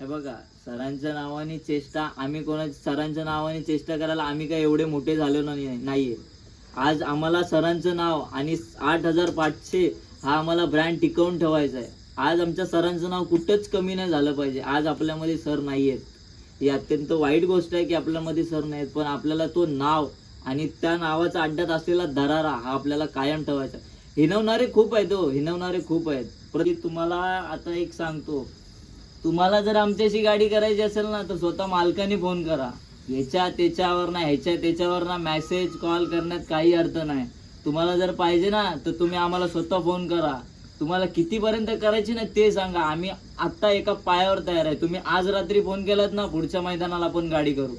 हे बघा सरांच्या नावाने चेष्टा आम्ही कोणा सरांच्या नावाने चेष्टा करायला आम्ही काय एवढे मोठे झालो नाही नाहीये. आज आम्हाला सरांचं नाव आणि आठ हजार पाचशे हा आम्हाला ब्रँड टिकवून ठेवायचा आहे. आज आमच्या सरांचं नाव कुठंच कमी नाही झालं पाहिजे. आज आपल्यामध्ये सर नाही आहेत ही अत्यंत वाईट गोष्ट आहे की आपल्यामध्ये सर नाही आहेत पण आपल्याला तो नाव आणि त्या नावाचा अड्ड्यात असलेला दरारा हा आपल्याला कायम ठेवायचा हिनवणारे खूप आहेत हो हिनवणारे खूप आहेत. प्रति तुम्हाला आता एक सांगतो. तुम्हाला जर आमच्याशी गाडी करायची असेल ना तर स्वतः मालकाने फोन करा. ह्याच्या त्याच्यावर ना ह्याच्या त्याच्यावर ना मेसेज कॉल करण्यात काही अर्थ नाही. तुम्हाला जर पाहिजे ना तर तुम्ही आम्हाला स्वतः फोन करा. तुम्हाला कितीपर्यंत करायची ना ते सांगा. आम्ही आत्ता एका पायावर तयार आहे. तुम्ही आज रात्री फोन केलात ना पुढच्या मैदानाला आपण गाडी करू.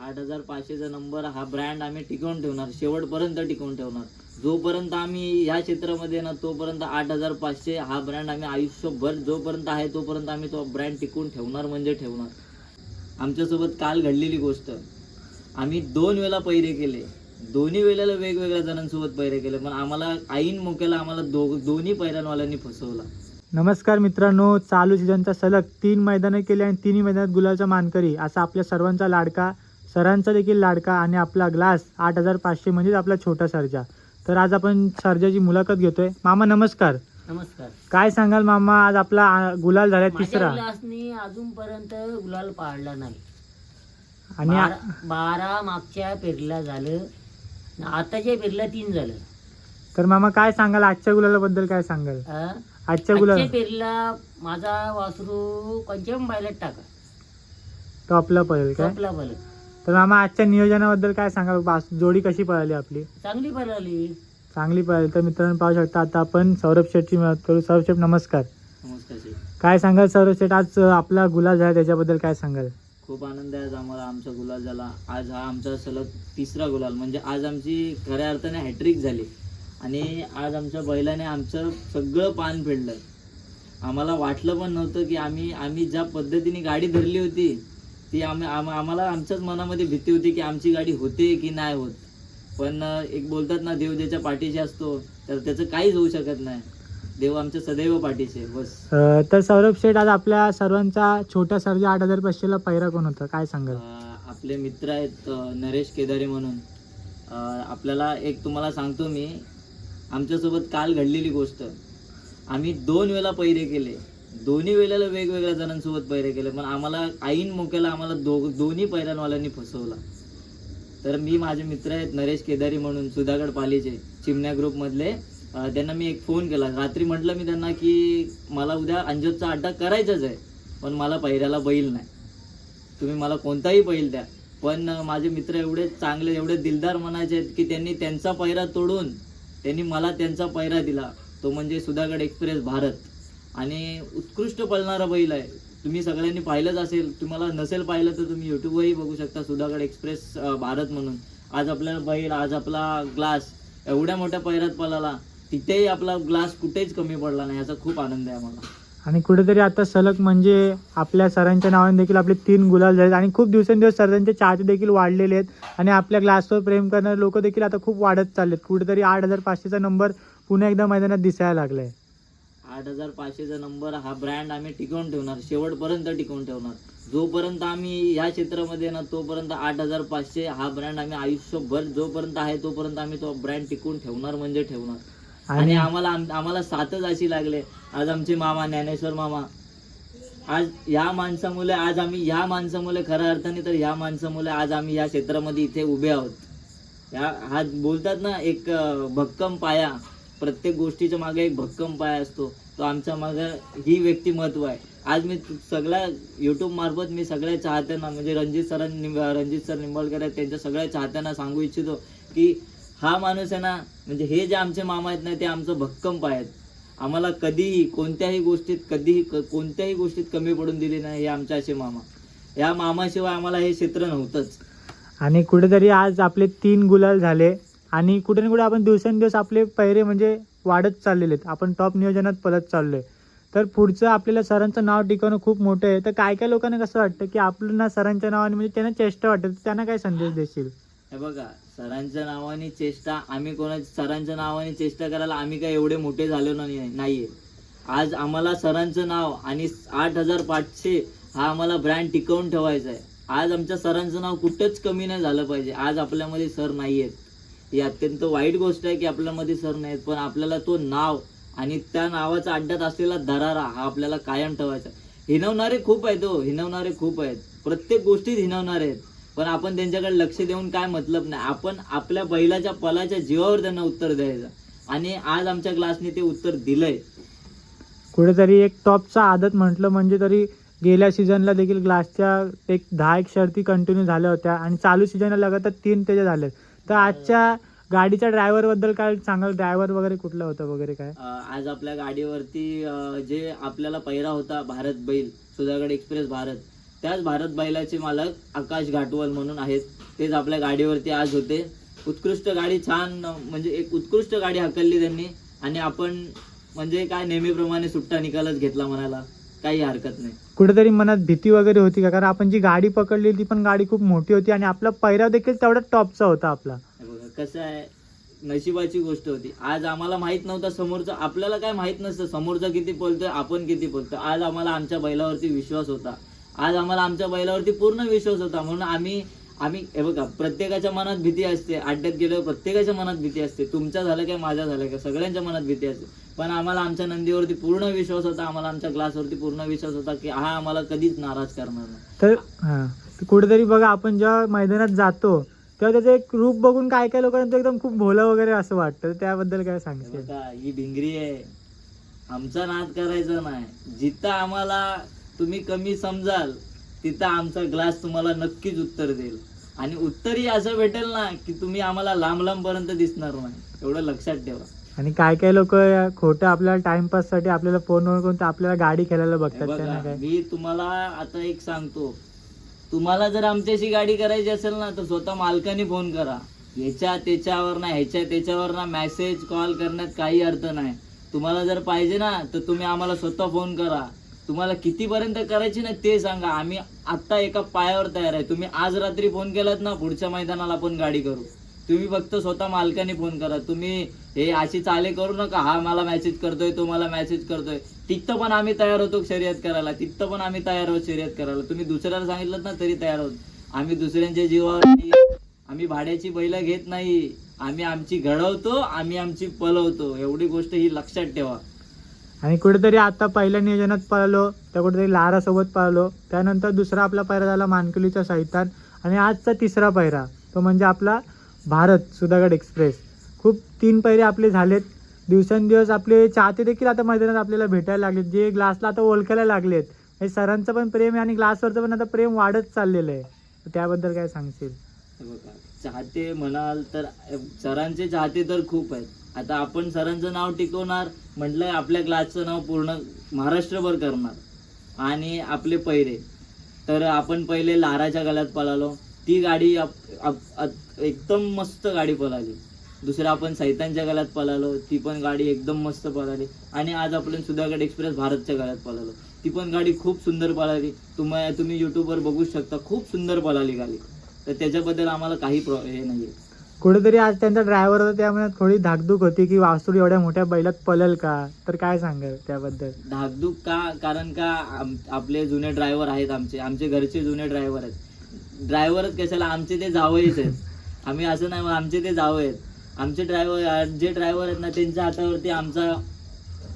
आठ हजार पाचशेचा नंबर हा ब्रँड आम्ही टिकवून ठेवणार. शेवटपर्यंत टिकवून ठेवणार. जोपर्यंत आम्ही या क्षेत्रामध्ये ना तोपर्यंत आठ हजार पाचशे हा ब्रँड आम्ही आयुष्यभर जोपर्यंत आहे तोपर्यंत आम्ही तो ब्रँड टिकून ठेवणार म्हणजे ठेवणार. आमच्यासोबत काल घडलेली गोष्ट. आम्ही दोन वेळा पहिरे केले. दोन्ही वेळेला वेगवेगळ्या जणांसोबत पहिरे केले पण आम्हाला आईन मोक्याला आम्हाला दो दोन्ही पैऱ्यांवाल्यांनी फसवला. नमस्कार मित्रांनो चालू सीझनचा सलग तीन मैदानं केली आणि तिन्ही मैदानात गुलालचा मानकरी असा आपल्या सर्वांचा लाडका सरांचा देखील लाडका आणि आपला ग्लास आठ हजार पाचशे म्हणजेच आपला छोटा सरजा तर आज आपण सर्जाची मुलाखत घेतोय. मामा नमस्कार. नमस्कार. काय सांगाल मामा? आज आपला आ, गुलाल झालाय तिसरा. ग्लासनी अजूनपर्यंत गुलाल पाडला नाही. आणि आ- बारा- बारा मागच्या पेरला झालं. न आताच्या पेरला तीन झालं. तर मामा काय सांगाल? आजच्या गुलालाबद्दल काय सांगाल? आजच्या गुलाल आजच्या पेरला माझा वासरू पंचम बायलात टाका? टॉपला पडेल काय? टोपला बल तर मामा आजच्या नियोजनाबद्दल काय सांगाल? बास- जोडी कशी पळाली आपली? चांगली पळाली. चांगली पळाली. तर मित्रांनो पाहू शकता आता आपण सौरभ शेठची मदत करू. सौरभ शेठ नमस्कार. नमस्कार शेठ. काय सांगाल सौरभ शेठ आज अं, आपला गुलाल झाला त्याच्याबद्दल काय सांगाल? खूप आनंद आहे आज आम्हाला आमचा गुलाल झाला. आज हा आमचा सलग तिसरा गुलाल. म्हणजे आज आमची खऱ्या अर्थाने हॅट्रिक झाली. आणि आज आमच्या बैलाने आमचं सगळं पान फेडलं. आम्हाला वाटलं पण नव्हतं की आम्ही आम्ही ज्या पद्धतीने गाडी धरली होती ती आम्ही आम- आम्हाला आमच्याच मनामध्ये भीती होती की आमची गाडी होते की नाही होत. पण एक बोलतात ना देव ज्याच्या पाठीशी असतो तर त्याचं काहीच होऊ शकत नाही. देव आमच्या सदैव पाठीशी आहे, बस. अं, तर सौरभ शेठ आज आपल्या सर्वांचा छोटा सर्जा आठ हजार पाचशेला पहिरा कोण होता? काय सांगाल? अं, आपले मित्र आहेत अं, नरेश केदारी म्हणून. अं, आपल्याला एक तुम्हाला सांगतो मी. आमच्यासोबत काल घडलेली गोष्ट. आम्ही दोन वेळा पैरे केले. दोन्ही वेळेला वेगवेगळ्या जणांसोबत पैरे केले पण आम्हाला आईन मोक्याला आम्हाला दो दोन्ही पैऱ्यांवाल्यांनी फसवला. तर मी माझे मित्र आहेत नरेश केदारी म्हणून सुधागड पालीचे चिमण्या ग्रुपमधले त्यांना मी एक फोन केला. रात्री म्हटलं मी त्यांना की मला उद्या अंजोदचा अड्डा करायचाच आहे पण मला पैऱ्याला बैल नाही. तुम्ही मला कोणताही बैल द्या. पण माझे मित्र एवढे चांगले एवढे दिलदार म्हणायचे आहेत की त्यांनी त्यांचा पैरा तोडून त्यांनी मला त्यांचा पैरा दिला. तो म्हणजे सुधागड एक्सप्रेस भारत. आणि उत्कृष्ट पळणारा बैल आहे. तुम्ही सगळ्यांनी पाहिलंच असेल. तुम्हाला नसेल पाहिलं तर तुम्ही युट्यूबवरही बघू शकता सुधागड एक्सप्रेस भारत म्हणून. आज आपला बैल आज आपला ग्लास एवढ्या मोठ्या पैरात पळाला तिथेही आपला ग्लास कुठेच कमी पडला नाही याचा खूप आनंद आहे आम्हाला. आणि कुठेतरी आता सलग म्हणजे आपल्या सरांच्या नावाने देखील आपले तीन गुलाल झाले आणि खूप दिवसेंदिवस सरांचे चाहते देखील वाढलेले आहेत. आणि आपल्या ग्लासवर प्रेम करणारे लोक देखील आता खूप वाढत चाललेत. कुठेतरी आठ हजार पाचशेचा नंबर पुन्हा एकदा मैदानात दिसायला लागलाय. आठ हजार पाचशेचा नंबर हा ब्रँड आम्ही टिकवून ठेवणार. शेवटपर्यंत टिकवून ठेवणार. जोपर्यंत आम्ही ह्या क्षेत्रामध्ये ना तोपर्यंत आठ हजार पाचशे हा ब्रँड आम्ही आयुष्यभर जोपर्यंत आहे तोपर्यंत आम्ही तो ब्रँड टिकवून ठेवणार म्हणजे ठेवणार. आणि आम्हाला आम- आम्हाला साथच अशी लागले. आज आमचे मामा ज्ञानेश्वर मामा. आज या माणसामुळे आज आम्ही ह्या माणसामुळे खऱ्या अर्थाने तर ह्या माणसामुळे आज आम्ही या क्षेत्रामध्ये इथे उभे आहोत. या हा बोलतात ना एक भक्कम पाया. प्रत्येक गोष्टीच्या मागे एक भक्कम पाया असतो. तो आमच्या मागे ही व्यक्तिमत्व आहे. आज मी सगळ्या यूट्यूब मार्फत मी सगळ्या चाहत्यांना म्हणजे रणजित सरांनी रणजित सर निंबाळकर आहेत त्यांच्या सगळ्या चाहत्यांना सांगू इच्छितो की हा माणूस आहे ना म्हणजे हे जे आमचे मामा आहेत ना ते आमचं भक्कम पाय आहेत. आम्हाला कधीही कोणत्याही गोष्टीत कधीही क- कोणत्याही गोष्टीत कमी पडून दिली नाही हे आमच्या असे मामा. या मामाशिवाय आम्हाला हे क्षेत्र नव्हतंच. आणि कुठेतरी आज आपले तीन गुलाल झाले. आणि कुठे ना कुठे आपण दिवसेंदिवस आपले पैरे म्हणजे वाढत चाललेले आहेत. आपण टॉप नियोजनात पळत आहे तर पुढचं आपल्याला सरांचं नाव टिकवणं खूप मोठं आहे. तर काय काय लोकांना कसं वाटतं की आपलं ना सरांच्या नावाने म्हणजे त्यांना चेष्टा वाटत त्यांना काय संदेश देशील? हे बघा सरांच्या नावाने चेष्टा आम्ही कोणा सरांच्या नावाने चेष्टा करायला आम्ही काय एवढे मोठे झालो नाही नाहीये. आज आम्हाला सरांचं नाव आणि आठ हजार पाचशे हा आम्हाला ब्रँड टिकवून ठेवायचा आहे आज आमच्या सरांचं नाव कुठंच कमी नाही झालं पाहिजे. आज आपल्यामध्ये सर नाही आहेत ही अत्यंत वाईट गोष्ट आहे की आपल्यामध्ये सर नाहीत पण आपल्याला तो नाव आणि त्या नावाचा अड्ड्यात असलेला दरारा हा आपल्याला कायम ठेवायचा हिनवणारे खूप आहेत हो हिनवणारे खूप आहेत. प्रत्येक गोष्टीत हिनवणारे आहेत. पण आपण त्यांच्याकडे लक्ष देऊन काय मतलब नाही. आपण आपल्या बैलाच्या पलाच्या जीवावर त्यांना उत्तर द्यायचं. आणि आज आमच्या क्लासने ते उत्तर दिलंय. कुठेतरी एक टॉपचा आदत म्हटलं म्हणजे तरी गेल्या सीझनला देखील ग्लासच्या एक दहा एक शर्ती कंटिन्यू झाल्या होत्या. आणि चालू सीझनला लगातार तीन त्याच्या झाले तर आजच्या गाडीच्या ड्रायव्हरबद्दल काय सांगाल? ड्रायव्हर वगैरे कुठला होता वगैरे काय? आज आपल्या गाडीवरती जे आपल्याला पहिरा होता भारत बैल सुधागड एक्सप्रेस भारत त्याच भारत बैलाचे मालक आकाश घाटवल म्हणून आहेत. तेच आपल्या गाडीवरती आज होते. उत्कृष्ट गाडी छान म्हणजे एक उत्कृष्ट गाडी हकलली त्यांनी. आणि आपण म्हणजे काय नेहमीप्रमाणे सुट्टा निकालच घेतला म्हणायला. काही हरकत नाही. कुठेतरी मनात भीती वगैरे होती का? कारण आपण जी गाडी पकडली ती पण गाडी खूप मोठी होती आणि आपला पैरा देखील तेवढा टॉपचा होता आपला. हे बघा कसं आहे नशिबाची गोष्ट होती. आज आम्हाला माहीत नव्हता समोरचा आपल्याला काय माहीत नसतं समोरचा किती बोलतोय आपण किती बोलतोय. आज आम्हाला आमच्या बैलावरती विश्वास होता. आज आम्हाला आमच्या बैलावरती पूर्ण विश्वास होता. म्हणून आम्ही आम्ही हे बघा प्रत्येकाच्या मनात भीती असते. अड्ड्यात गेल्यावर प्रत्येकाच्या मनात भीती असते. तुमच्या झालं काय माझ्या झालं काय सगळ्यांच्या मनात भीती असते. पण आम्हाला आमच्या नंदीवरती पूर्ण विश्वास होता आम्हाला आमच्या क्लासवरती पूर्ण विश्वास होता की हा आम्हाला कधीच नाराज करणार नाही. तर हां. तर कुठेतरी बघा आपण जेव्हा मैदानात जातो तेव्हा त्याचं एक रूप बघून काय काय लोकांना तो एकदम खूप भोलं वगैरे असं वाटतं. त्याबद्दल काय सांगशील? ही भिंगरी आहे. आमचा नाद करायचा नाही. जिथं आम्हाला तुम्ही कमी समजाल तिथं आमचा ग्लास तुम्हाला नक्कीच उत्तर देईल. आणि उत्तरही असं भेटेल ना की तुम्ही आम्हाला लांब लांब पर्यंत दिसणार नाही. एवढं लक्षात ठेवा. आणि काय काय लोक खोटं आपल्याला टाइमपाससाठी आपल्याला फोनवर करून आपल्याला गाडी खेळायला बघतात मी तुम्हाला आता एक सांगतो. तुम्हाला जर आमच्याशी गाडी करायची असेल ना तर स्वतः मालकाने फोन करा. ह्याच्या त्याच्यावर ना ह्याच्या त्याच्यावर ना मेसेज कॉल करण्यात काही अर्थ नाही. तुम्हाला जर पाहिजे ना तर तुम्ही आम्हाला स्वतः फोन करा. तुम्हाला कितीपर्यंत करायची ना ते सांगा. आम्ही आत्ता एका पायावर तयार आहे. तुम्ही आज रात्री फोन केलात ना पुढच्या मैदानाला आपण गाडी करू. तुम्ही फक्त स्वतः मालकाने फोन करा. तुम्ही हे अशी चाले करू नका. हा मला मेसेज करतोय तो मला मेसेज करतोय. तिथं पण आम्ही तयार होतो शर्यत करायला. तिथं पण आम्ही तयार होतो शर्यत करायला. तुम्ही दुसऱ्याला सांगितलं ना तरी तयार होत आम्ही दुसऱ्यांच्या जीवावर आम्ही भाड्याची बैल घेत नाही. आम्ही आमची घडवतो आम्ही आमची पलवतो. एवढी गोष्ट ही लक्षात ठेवा. आणि कुठेतरी आता पहिल्या नियोजनात पळालो तर कुठेतरी लारासोबत पळलो पळालो. त्यानंतर दुसरा आपला पायरा झाला मानकुलीचा सैतान आणि आजचा तिसरा पायरा तो म्हणजे आपला भारत सुधागड एक्सप्रेस. खूप तीन पैरे आपले झालेत. दिवसेंदिवस आपले चाहते देखील आता मैदानात आपल्याला भेटायला लागलेत. जे ग्लासला आता ओळखायला लागलेत. हे सरांचं पण प्रेम आहे आणि ग्लासवरचं पण आता प्रेम वाढत चाललेलं आहे. त्याबद्दल काय सांगशील? चाहते म्हणाल तर सरांचे चाहते तर खूप आहेत. आता आपण सरांचं नाव टिकवणार म्हटलं आपल्या क्लासचं नाव पूर्ण महाराष्ट्रभर करणार. आणि आपले पहिरे. तर आपण पहिले लाराच्या गळ्यात पळालो. ती गाडी आप- आप- एकदम मस्त गाडी पळाली. दुसरं आपण सैतानच्या गळ्यात पळालो. ती पण गाडी एकदम मस्त पळाली. आणि आज आपण सुधागड एक्सप्रेस भारतच्या गळ्यात पळालो. ती पण गाडी खूप सुंदर पळाली. तुम्हा तुम्ही यूट्यूबवर बघू शकता. खूप सुंदर पळाली गाडी. तर त्याच्याबद्दल आम्हाला काही प्रॉ हे नाही आहे कुठेतरी आज त्यांचा ड्रायव्हर होता त्यामुळे थोडी धाकधूक होती की वासुड एवढ्या मोठ्या बैलात पळेल का? तर काय सांगाल त्याबद्दल? धाकधूक का? कारण का आम- आपले जुने ड्रायव्हर आहेत आमचे. आमचे घरचे जुने ड्रायव्हर आहेत. ड्रायव्हरच कशाला? आमचे ते जावईच आहेत. आम्ही असं नाही आमचे ते जावं आहेत. आमचे ड्रायव्हर जे ड्रायव्हर आहेत ना त्यांच्या हातावरती आमचा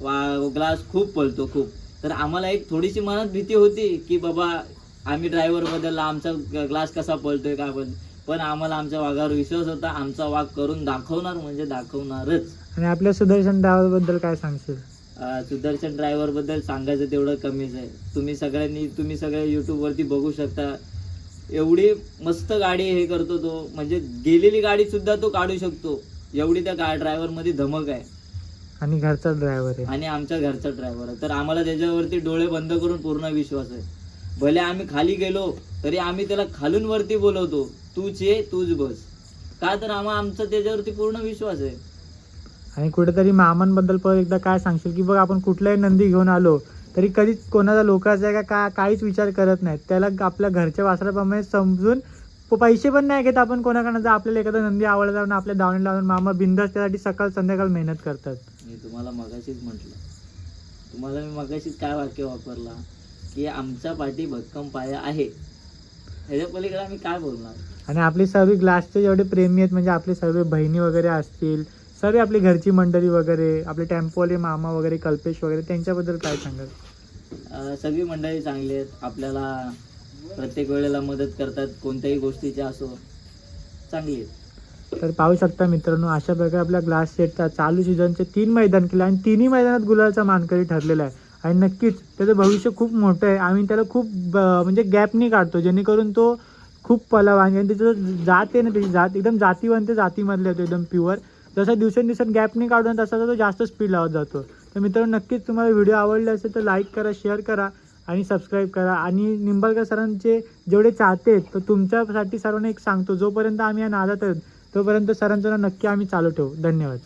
वा ग्लास खूप पळतो खूप. तर आम्हाला एक थोडीशी मनात भीती होती की बाबा आम्ही ड्रायव्हर बदलला आमचा ग्लास कसा पळतोय काय पळतो पण आम्हाला आमच्या वाघावर विश्वास होता आमचा वाघ करून दाखवणार म्हणजे दाखवणारच. आणि आपल्या सुदर्शन ड्रायव्हरबद्दल काय सांगशील? अं, सुदर्शन ड्रायव्हरबद्दल सांगायचं तेवढं कमीच आहे. तुम्ही सगळ्यांनी तुम्ही सगळे YouTube वरती बघू शकता. एवढी मस्त गाडी हे करतो तो. म्हणजे गेलेली गाडी सुद्धा तो काढू शकतो. एवढी त्या गा ड्रायव्हरमध्ये धमक आहे. आणि घरचा ड्रायव्हर आहे. आणि आमच्या घरचा ड्रायव्हर आहे. तर आम्हाला त्याच्यावरती डोळे बंद करून पूर्ण विश्वास आहे. भले आम्ही खाली गेलो तरी आम्ही त्याला खालून वरती बोलवतो. तूच ये तूच बस. का तर आम्हा आमचा त्याच्यावरती पूर्ण विश्वास आहे. आणि कुठेतरी मामांबद्दल पण एकदा काय सांगशील की बघ आपण कुठलाही नंदी घेऊन आलो तरी कधीच कोणाचा लोकांचा का का काहीच विचार करत नाहीत. त्याला आपल्या घरच्या वासराप्रमाणे समजून पैसे पण नाही घेत आपण कोणाकडनं. जर आपल्याला एखादा नंदी आवडला जाऊन आपल्या दावणी लावून मामा बिंदास त्यासाठी सकाळ संध्याकाळ मेहनत करतात. मी तुम्हाला मगाशीच म्हटलं. तुम्हाला मी मगाशीच काय वाक्य वापरला? की आमच्या पाठी भक्कम पाया आहे. ह्याच्या पलीकडे आम्ही काय बोलणार? आणि आपले सर्व ग्लासचे जेवढे प्रेमी आहेत म्हणजे आपले सर्व बहिणी वगैरे असतील सर्व आपली घरची मंडळी वगैरे आपले टेम्पोले मामा वगैरे कल्पेश वगैरे त्यांच्याबद्दल काय सांगाल? अं, सगळी मंडळी चांगली आहेत. आपल्याला प्रत्येक वेळेला मदत करतात कोणत्याही गोष्टीची असो. चांगली आहेत. तर पाहू शकता मित्रांनो अशा प्रकारे आपल्या ग्लास सेटचा चालू सीझनचे तीन मैदान केले आणि तिन्ही मैदानात गुलालचा मानकरी ठरलेला आहे. आणि नक्कीच त्याचं भविष्य खूप मोठं आहे. आम्ही त्याला खूप ब- म्हणजे गॅपनी काढतो जेणेकरून तो खूप पलावा आणि त्याचं जात आहे ना त्याची जात एकदम जातीवंत जातीमधले होते एकदम प्युअर जसं दिवसेंदिवसात गॅपनी काढून तसा तो जास्त स्पीड लावत जातो. तर मित्रांनो नक्कीच तुम्हाला व्हिडिओ आवडले असेल तर लाईक करा शेअर करा आणि सबस्क्राईब करा. आणि निंबाळकर सरांचे जेवढे चाहते आहेत तर तुमच्यासाठी सर्वांना एक सांगतो जोपर्यंत आम्ही या नादात आहोत तोपर्यंत सरांचं नक्की आम्ही चालू ठेवू. धन्यवाद.